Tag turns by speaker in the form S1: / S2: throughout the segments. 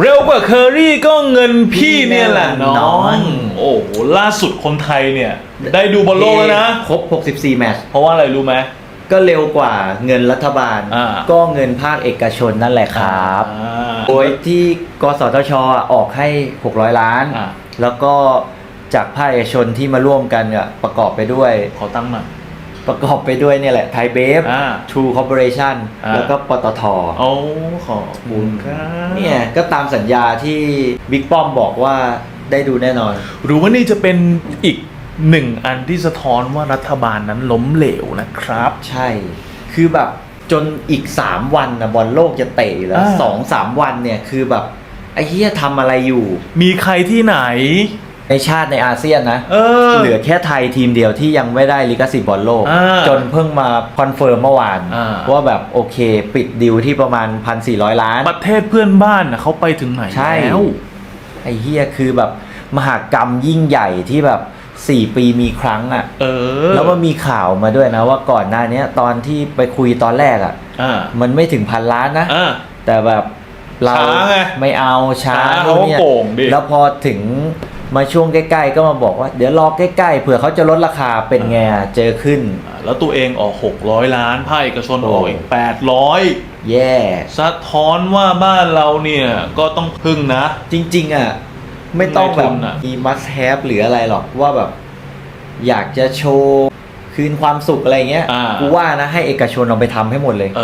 S1: เร็วกว่าเคอรี่ก็เงินพี่เนี่ยแหละน้
S2: น้
S1: อ
S2: อง ง
S1: โอ้โหล่าสุดคนไทยเนี่ย ได้ดูบอลโลกแล้วนะ
S2: ครบ 64 แมตช์
S1: เพราะว่าอะไรรู้ไหม
S2: ก็เร็วกว่าเงินรัฐบาล
S1: อ่า
S2: ก็เงินภาคเอกชนนั่นแหละครับ
S1: อ่า
S2: โดยที่กสทชอะออกให้ 600 ล้าน
S1: อ่า
S2: แล้วก็จากภาคเอกชนที่มาร่วมกันอะประกอบไปด้วย
S1: ขอตั้งหน่อย
S2: ประกอบไปด้วยเนี่ยแหละไทยเบฟ
S1: อ่า
S2: ทูคอร์ปอเรชั่น
S1: อ่า
S2: แล้วก็ปตท
S1: โอ้ขอบคุณครับ
S2: เนี่ยก็ตามสัญญาที่บิ๊กป้อมบอกว่าได้ดูแน่นอน
S1: หรือว่านี่จะเป็นอีกหนึ่งอันที่สะท้อนว่ารัฐบาลนั้นล้มเหลวนะครับ
S2: ใช่ คือแบบจนอีก 3 วันนะบอลโลกจะเตะอยู่แล้ว
S1: อ่า
S2: สองสามวันเนี่ยคือแบบ ไอ้เหี้ยทำอะไรอยู่
S1: มีใครที่ไหน
S2: ในชาติในอาเซียนนะ
S1: เออ
S2: เหลือแค่ไทยทีมเดียวที่ยังไม่ได้ลิขสิทธิ์บอลโลก
S1: อ่า
S2: จนเพิ่งมาคอนเฟิร์มเมื่อวาน
S1: อ่า
S2: ว่าแบบโอเค ปิดดิวที่ประมาณ 1,400 ล้าน
S1: ประเทศเพื่อนบ้านน่ะเขาไปถึงไหน
S2: ใช่
S1: แล้ว
S2: ไอ้เฮียคือแบบมหากรรมยิ่งใหญ่ที่แบบ 4 ปีมีครั้งอะ่ะ
S1: เออ
S2: แล้วมันมีข่าวมาด้วยนะว่าก่อนหน้าเนี้ยตอนที่ไปคุยตอนแรกอะ่ะ
S1: อ่า
S2: มันไม่ถึงพันล้านนะ
S1: อ่า
S2: แต่แบบเรา
S1: ช้าไง
S2: ไม่เอาช้า
S1: ช้าเขาก็
S2: เนี่ย
S1: โก่งดิ
S2: แล้วพอถึง มาช่วงใกล้ๆก็มาบอกว่า เดี๋ยวรอใกล้ๆเผื่อเขาจะลดราคาเป็นไงอะเจอขึ้น
S1: แล้วตัวเองออก 600 ล้านภาคเอกชนออกอีก 800
S2: แย่
S1: สะท้อนว่าบ้านเราเนี่ยก็ต้องพึ่งนะ
S2: จริงๆอะไม่ต้องแบบ
S1: ในทุนอะ
S2: มี must have หรืออะไรหรอกว่าแบบ อยากจะโชว์ คืนความสุขอะไรเงี้ย
S1: อ่า
S2: กูว่านะให้เอกชนเอาไปทำให้หมดเลย
S1: เอ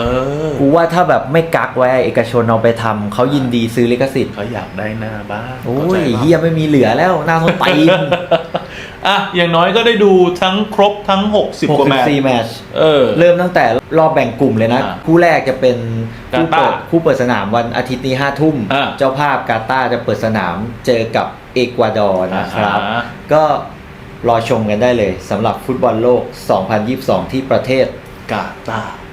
S1: อ
S2: กูว่าถ้าแบบไม่กักไว้เอกชนเอาไปทำเขายินดีซื้อลิขสิทธิ์
S1: เขาอยากได้หน้าบ้าน
S2: โอ้
S1: เข้าใจ
S2: ย
S1: ปะ
S2: เฮียไม่มีเหลือแล้วหน้าส้นตีน
S1: อะอย่างน้อยก็ได้ดูทั้งครบทั้ง 60 กว่าแมตช์
S2: 64แมตช์
S1: เออ
S2: เริ่มตั้งแต่รอบแบ่งกลุ่มเลยนะ
S1: อ่า
S2: คู่แรกจะเป็นคู่เปิด
S1: กาตาร์
S2: คู่เปิดสนามวันอาทิตย์นี้ห้าทุ่ม
S1: อ่า
S2: เจ้าภาพกาตาร์จะเปิดสนามเจอกับเอกวาดอร์นะครับ
S1: อ่า
S2: ก็ รอชมกันได้เลยสำหรับฟุตบอลโลก 2022 ที่ประเทศ
S1: กาตาร์